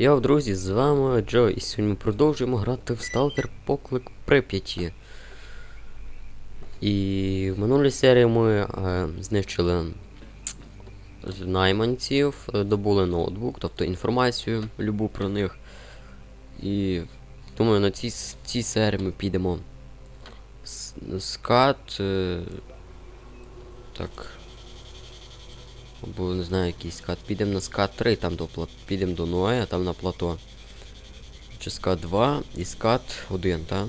Йоу, друзі, з вами Джо, і сьогодні ми продовжуємо грати в Сталкер Поклик Прип'яті. І в минулій серії ми е, знищили найманців, добули ноутбук, тобто інформацію любу про них. І думаю, на цій, цій серії ми підемо скат. Е, так. Або не знаю, який скат. Підемо на скат 3, там до плат... підемо до Ноя, там на плато. Чи скат 2 і скат 1, так?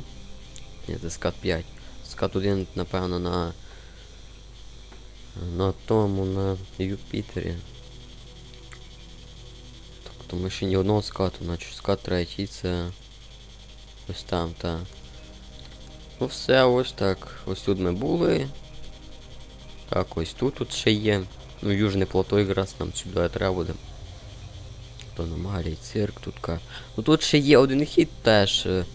Ні, це скат 5. Скат 1, напевно, на. На тому, на Юпітері. Тобто ми ще ні одного скату, значить скат 3 це. Ось там, так. Ну все, ось так. Ось тут ми були. Так, ось тут тут ще є. Ну, южне плато якраз нам сюди треба буде. То аномалії, цирк тут ка. Ну тут ще є один хід теж. е,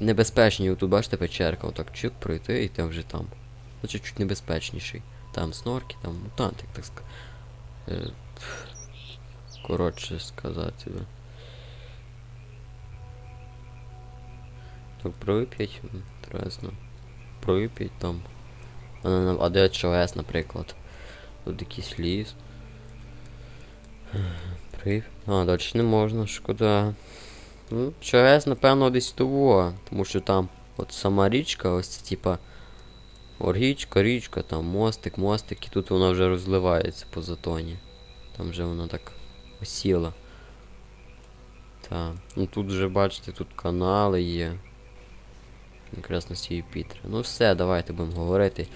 небезпечний. Тут бачите печерка, отак чик пройти і там вже там. Значить чуть небезпечніший. Там снорки, там мутанти, так сказати. Е... Коротше сказати. Так, Прип'ять, інтересно. Прип'ять там. А, а де ЧОС, наприклад. Тут якийсь ліс. При... А, далі не можна, шкода. Ну, ЧОС, напевно, десь того. Тому що там от сама річка, ось це типа. Річка, річка, там мостик, мостик, і тут вона вже розливається по затоні. Там вже вона так осіла. Так. Ну тут вже бачите, тут канали є. Якраз на цій Юпітері. Ну все, давайте будемо говорити.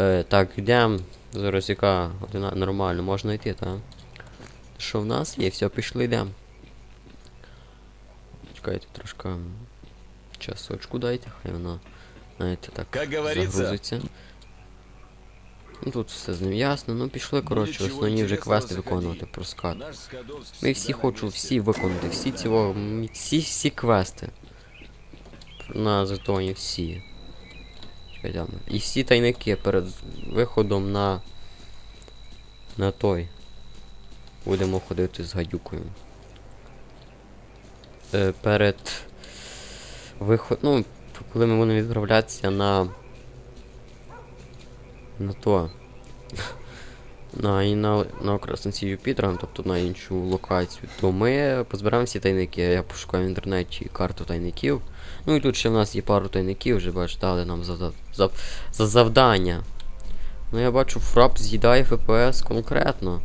Е, так, йдемо. Зараз яка година нормально, можна йти, так? Що в нас є? Все, пішли йдемо. Чекайте трошки. Часочку дайте, хай воно. Знаєте, так. Как говорится, загрузиться. Ну тут все з ним ясно. Ну пішли, коротше, чого основні вже інтересного квести заходи. виконувати про скат. наш Скадовск Ми всі всегда на хочу месте. всі виконати, всі цього, м, всі всі квести. На затоні всі. Там. І всі тайники перед виходом на. На той. Будемо ходити з гадюкою. Е, перед виход. Ну, коли ми будемо відправлятися на. На то. На, і на, на окресниці Юпітера, тобто на іншу локацію, то ми позбираємо всі тайники. Я пошукаю в інтернеті карту тайників. Ну і тут ще в нас є пару тайників, вже бач, дали нам за, за, за, за завдання. Ну я бачу, фрап з'їдає FPS конкретно.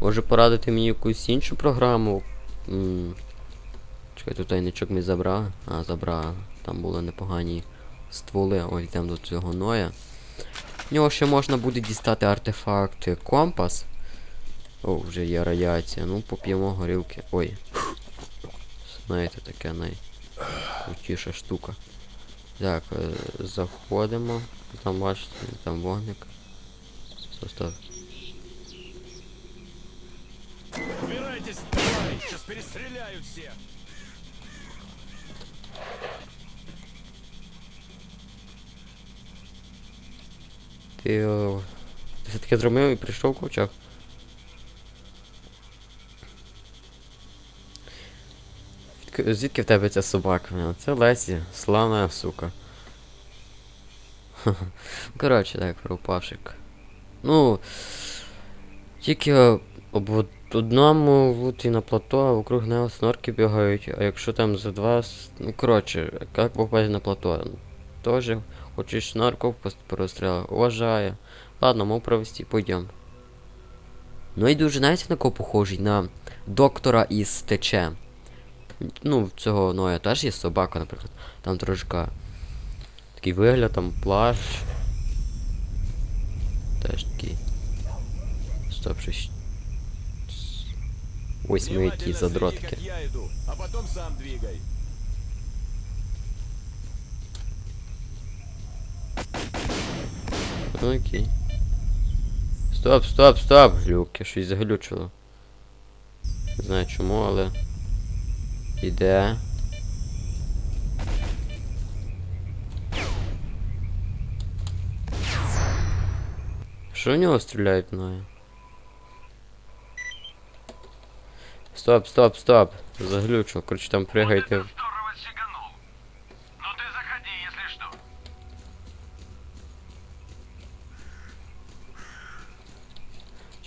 Може порадити мені якусь іншу програму. М Чекай, тут тайничок ми забрав. А, забрав. Там були непогані стволи. Ой, йдемо до цього Ноя. В нього ще можна буде дістати артефакт компас. О, вже є радіація. Ну, поп'ємо горілки. Ой. Знаєте, таке найкрутіша штука. Так, е, заходимо. Там бачите, там вогник. Состав. Убирайтесь, давай, сейчас перестреляю всех. Ти. о, все таки зробив і прийшов ковчак? Звідки- Звідки в тебе ця собака? Це Лесі, славна сука. Коротше, так, пропашик. Ну. Тільки об одному і на плато, а вокруг нього снорки бігають, а якщо там за два. Ну коротше, як попасть на плато? Тоже хочеш снорков порозстріляв. Уважаю. Ладно, мов провести, пойдем. Ну і дуже, знаєте, на кого похожий? На доктора із ТЧ. Ну, в цього Ноя теж є собака, наприклад. Там трошки такий вигляд, там плащ. Теж такий. Стоп, щось. Ось ми які иду, а потом сам двигай. Окей. Стоп, стоп, стоп! Глюк, я щось заглючило. Не знаю чому, але. Іде. Що в нього стріляють мною? Стоп, стоп, стоп. Заглючив. Коротше, там пригайте.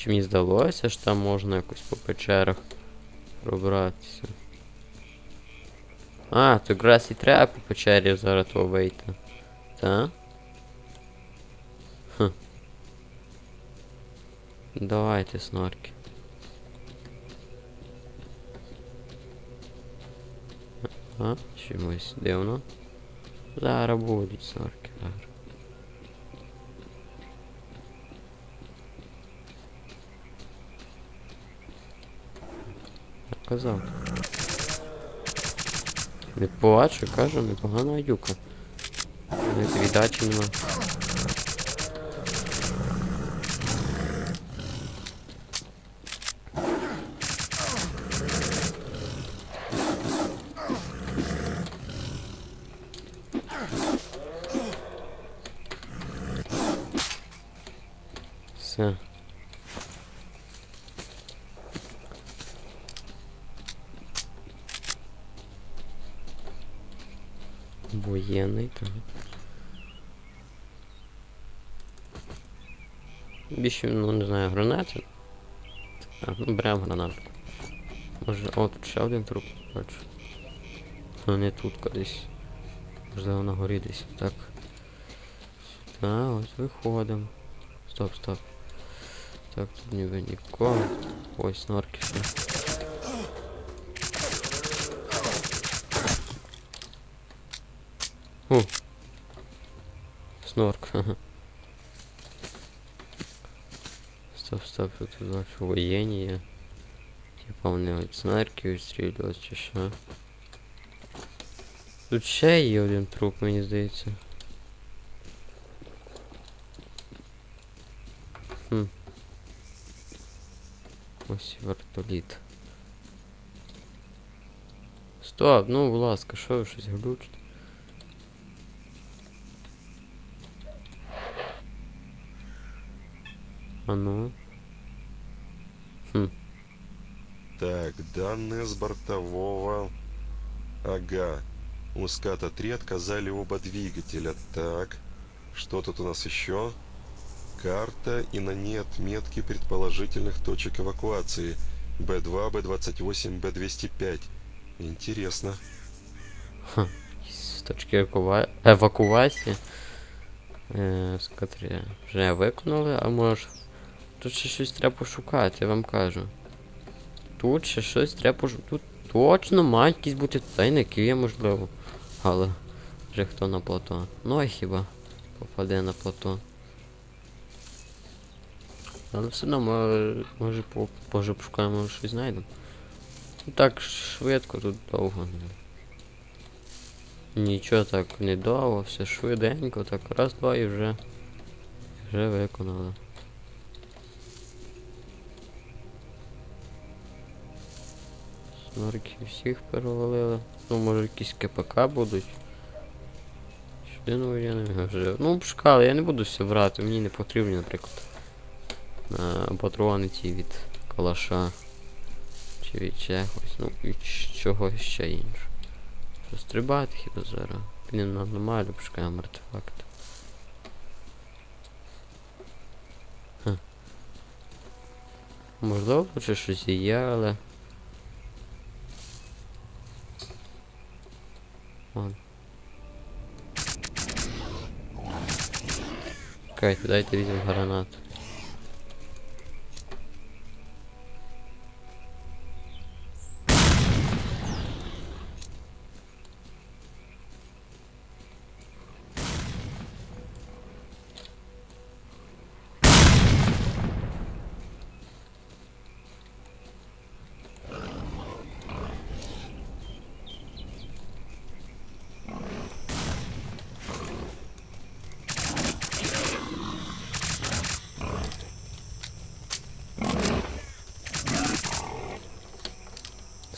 Чи мені здалося, що там можна якось по печерах пробратися. А, то якраз і треба по печері зараз то вийти. Та? Хм. Давайте, снорки. А, чомусь дивно. Зараз будуть снорки. Казав. Не побачу, кажу, непогана юка. Навіть віддачі нема. Все. Воєнний, так. Більше, ну не знаю, гранати. Так, ну беремо гранату. Може, о, тут ще один труп, бачу. Ну не тут кудись. Можливо на горі десь. Так. Так, ось виходимо. Стоп, стоп. Так, тут ніби нікого. Ось норки ще. О. Снорк. ха-ха. Стоп, стоп, тут бачу воєнні є. Типа вони от снарки відстрілюють чи що. Тут ще є один труп, мені здається. Хм. Ось і вертоліт. Стоп, ну будь ласка, що ви щось глючите? А ну. Хм. Так, данные с бортового... Ага. У ската 3 отказали оба двигателя. Так. Что тут у нас еще? Карта и на ней отметки предположительных точек эвакуации. Б2, Б28, Б205. Интересно. З точки евакува... евакуації. Е, з котрі вже виконали, а може. Тут ще щось треба пошукати, я вам кажу. Тут ще щось треба пошукати. Тут точно мають якісь бути тайники, можливо. Але вже хто на плато. Ну а хіба попаде на плато. Але все одно може, може, по, може пошукаємо, щось знайдемо. Ну так швидко, тут довго. Нічого так не довго, все швиденько, так раз, два і вже. Вже виконали. Снорки всіх перевалили. Ну, може якісь КПК будуть. Сюди, ну я не вже. Ну, шкали, я не буду все брати, мені не потрібні, наприклад. е, Патрони ті від калаша. Чи від чогось, ну від чогось ще інше. Що стрибати хіба зараз? Блін, на аномалію пошукаємо артефакт. Можливо, ще щось є, але. Ладно. Кайф, дайте візьмемо гранату.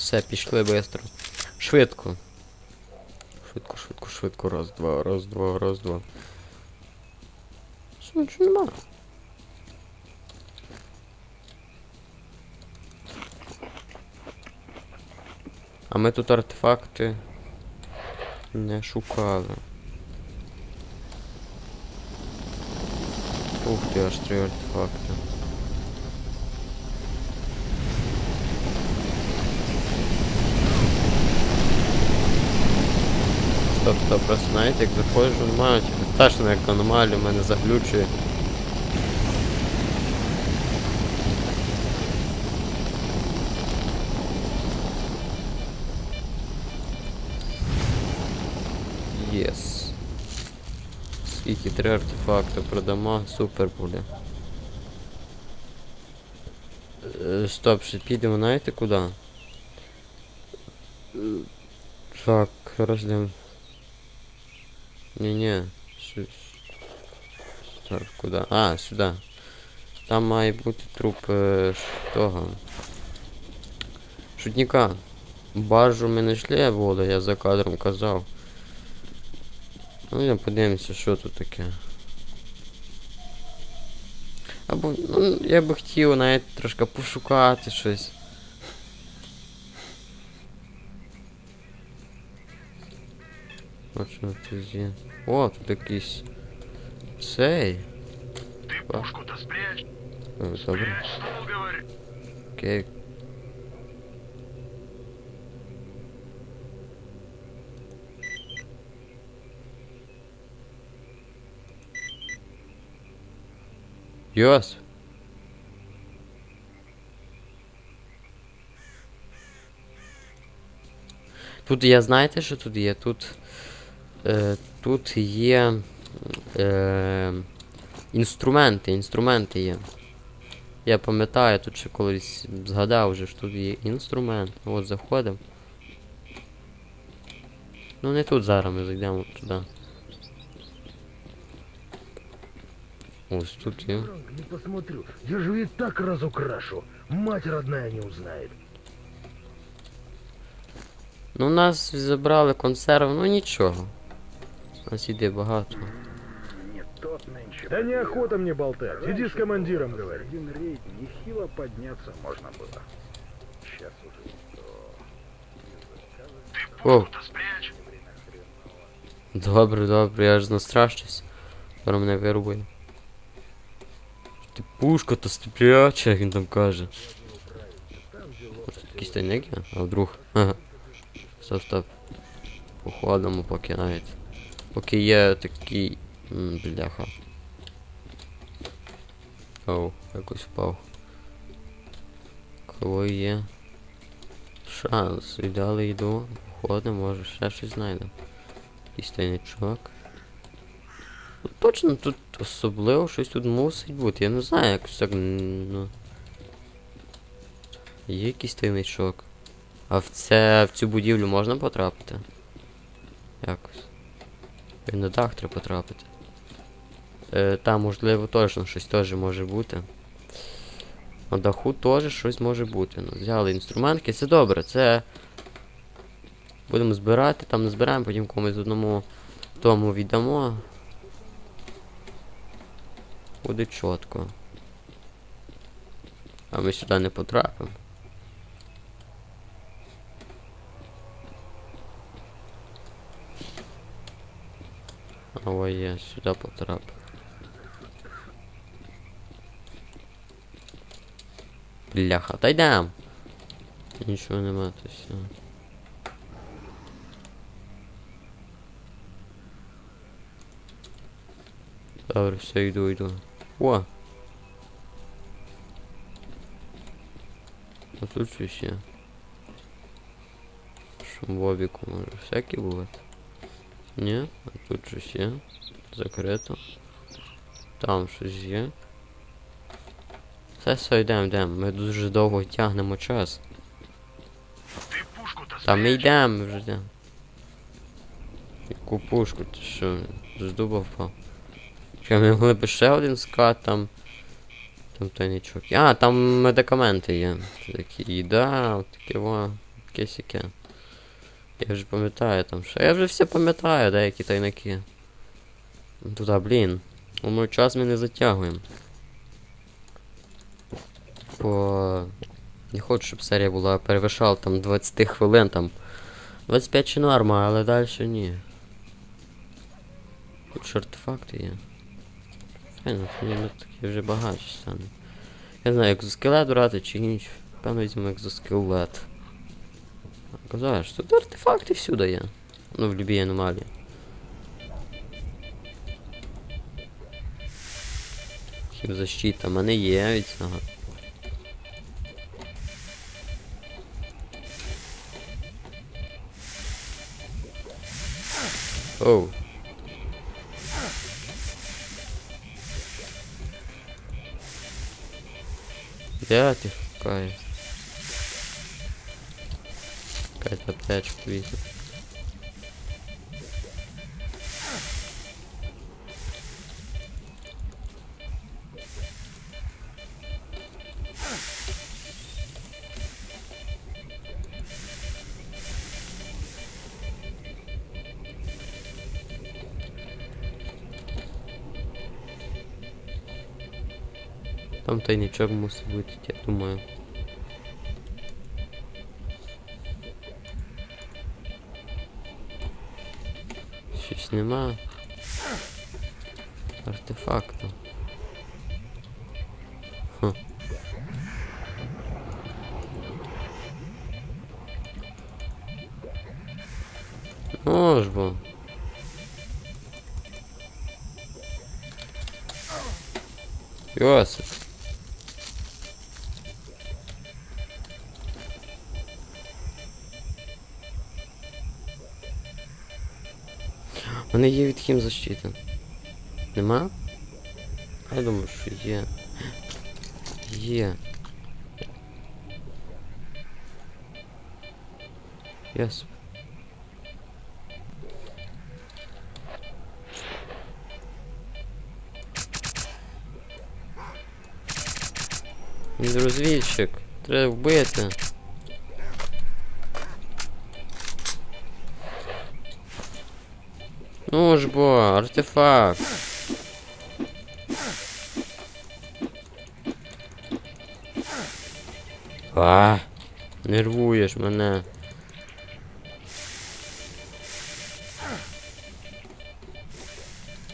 Все, пішли швидко. Швидко. Швидко, швидко, швидко. Раз, два, раз, два, раз, два. Все, нічого нема. А ми тут артефакти не шукали. Ух ти, аж три артефакти. Стоп, стоп, просто знаєте, як заходжу, немає, точно як аномалія, мене заглючує. Єс. Скільки три артефакти продамо, супер буде. Е, Стоп, ще підемо, знаєте куди? Е, Так, роздам. Не-не. Так, куди? А, сюди. Там має бути труп е, того. Шутника. Баржу ми не йшли воду, я за кадром казав. Ну, я подивимося, що тут таке. Або, ну, я би хотів навіть трошки пошукати щось. От що тут є. О, тут якийсь. Цей. Ты А. пушку-то спрячь. О, Добре. Спрячь, ствол, говорю. Окей. Йос. Тут я знаєте, що тут є? Тут. Е, тут є. Е, інструменти, інструменти є. Я пам'ятаю, тут ще колись згадав вже, що тут є інструмент. От заходимо. Ну не тут зараз ми зайдемо туди. Ось тут є. Не посмотрю. Я же ведь так разукрашу. Мать родная не узнает. Ну нас забрали консерв, ну нічого. У нас іде багато. Не тот нынче. Да неохота мне болтать. Иди с командиром говори. Один рейд нехило подняться можно было. Сейчас уже не то. Ты О. пушку-то спрячь. Добре, добре, я ж настрашусь. Зараз мене вирубує. Ти пушка то стріляча, як він там каже. Може тут якісь тайники? А вдруг? Ага. Стоп, стоп. Походимо поки навіть. Поки є такий. Бляха. Оу, якось впав. Кого є? Шанс. Віддали йду. Походимо, може ще щось знайдемо. Якийсь тайничок. Ну, точно тут особливо щось тут мусить бути. Я не знаю, якось так. Ну. Є якийсь тайничок. А в це в цю будівлю можна потрапити? Якось. І на дах треба потрапити. Е, там, можливо, точно щось теж може бути. На даху теж щось може бути. Ну, взяли інструментки, це добре, це. Будемо збирати, там не збираємо, потім комусь одному тому віддамо. Буде чітко. А ми сюди не потрапимо. ой, я сюди потрапив. Бляха, та йдем. Нічого нема, то все. Добре, все, йду, йду. О! А тут щось є. Шумбобіку може всякі бувати. Ні, а тут щось є. Закрито. Там щось є. Все, все, йдемо, йдемо. Ми дуже довго тягнемо час. Та ми йдемо, вже йдемо. Яку пушку, ти що, з дуба впав? Що, ми могли б ще один скат там. Там тайничок. А, там медикаменти є. Такі їда, от таке во, таке сяке. Я вже пам'ятаю там що. Я вже все пам'ятаю, деякі тайники. Ну, Туди, блін. Думаю, час ми не затягуємо. По Не хочу, щоб серія була перевишала там 20 хвилин, там 25 чи норма, але далі ні. Тут ж артефакти є. Файно, тоді ми такі вже багатші стане. Я знаю, екзоскелет брати чи ніч. Певно візьмемо екзоскелет. Казаєш, тут артефакти всюди є. Ну, в любій аномалії. Хімзащита в мене є від цього. Оу. Де ти шукаєш? Якась аптечка візьме. Там тайничок мусить бути, я думаю. Щось нема. Артефакту. Хм. Ну ж бо. Йосип. У мене є від хімзащита. Нема? Я думаю, що є. Є. Яс. Він. Треба вбити. Ж бо, артефакт. А, нервуєш мене.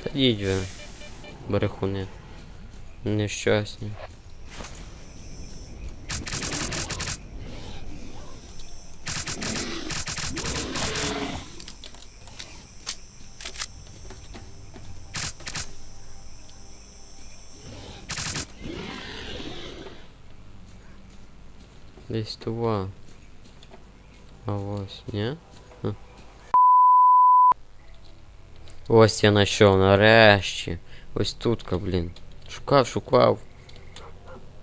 Та їдь ви, берехуни. Нещасні. Десь това. А ось, ні? Хм. Ось я знайшов, нарешті. Ось тут-ка, блін. Шукав, шукав.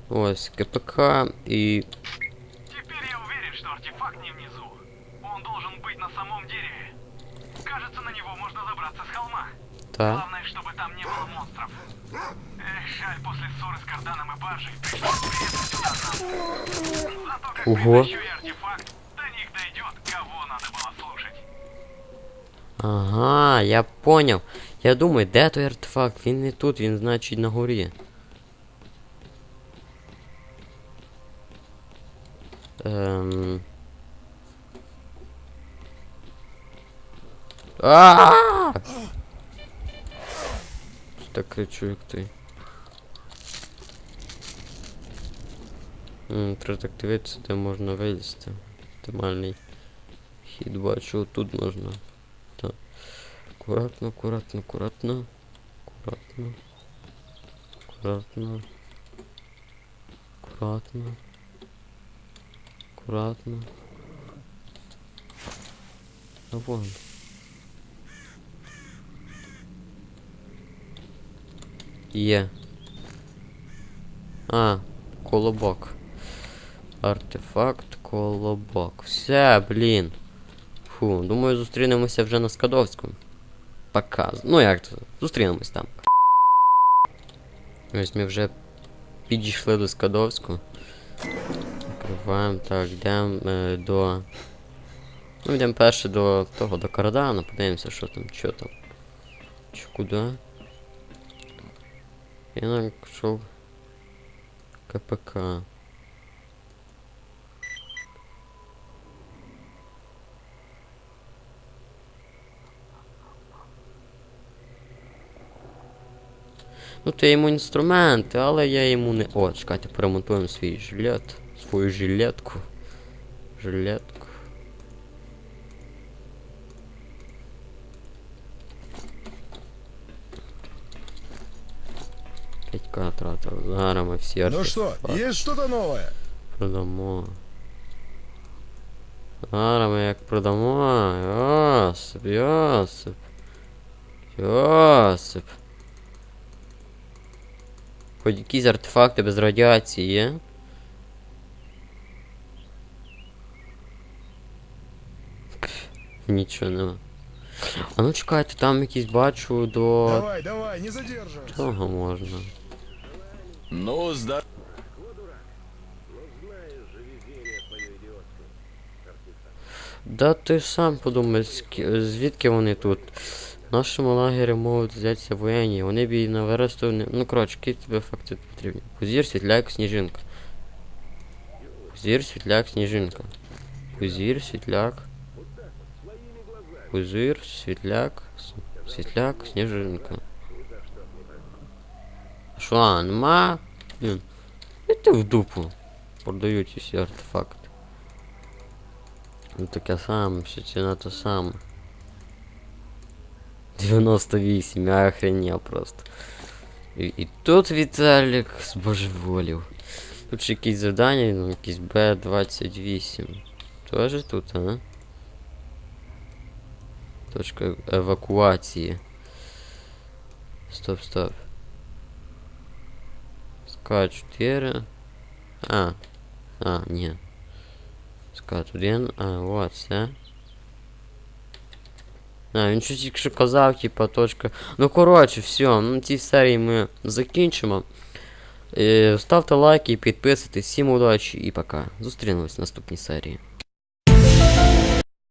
Ось, КПК і. Теперь я уверен, что артефакт не внизу. Он должен быть на самом дереве. Кажется, на него можно забраться с холма. Та. Главное, чтобы там не было монстров. Эх, жаль, после ссоры с Карданом и Баржей пришлось приехать сюда нам. Ого. Ага, я поняв. Я думаю, де той артефакт? Він не тут, він значить на горі. Ем... А! Так кричу, як ти. Треба так дивитися, де можна вилізти. Оптимальний хід бачу, тут можна. Так. Аккуратно, аккуратно, аккуратно. Аккуратно. Аккуратно. Аккуратно. Аккуратно. А вон. Є. А, колобок. Артефакт колобок. Все, блін. Фу, думаю, зустрінемося вже на Скадовському. Показ. Ну як то? Зустрінемось там. Ось ми вже підійшли до Скадовського. Відкриваємо, так, йдемо е, до. Ну, йдемо перше до того, до Карадана, подивимося, що там, що там. Чи куди. Я знайшов КПК. Ну, то я йому інструменти, але я йому не. О, чекайте, поремонтуємо свій жилет. Свою жилетку. Жилетку. П'ятька тратив. Зараз ми всі Ну что, артефакти есть что-то новое? продамо. Зараз ми як продамо. Йосип, Йосип. Йосип. Хоч якісь артефакти без радіації є? Нічого нема. А ну чекайте, там якісь бачу до Давай, давай, не задерживайся. того можна. Ну, сда... Да ти сам подумай, звідки вони тут? В нашому лагері можуть взятися воєнні, вони б і на виросту. Ну коротше, які тобі факти потрібні? Пузір, світляк, сніжинка. Пузір, світляк, сніжинка. Пузір, світляк. Пузир, світляк, світляк, сніжинка. А, нема? Блін. Іди в дупу. Продають усі артефакти. Ну таке саме, все ціна та сама. 98, я охренел просто. І, і тут Віталік збожеволів. Тут ще якісь завдання, ну якийсь Б28. Тоже тут, а? Точка евакуації. Стоп, стоп. СК4. А. А, ні. Скат 1, а, вот, все. А, він щось тільки що казав, типа, точка. Ну, коротше, все, ну ці серії ми закінчимо. Е, ставте лайки, підписуйтесь, всім удачі і пока. Зустрінемось в наступній серії.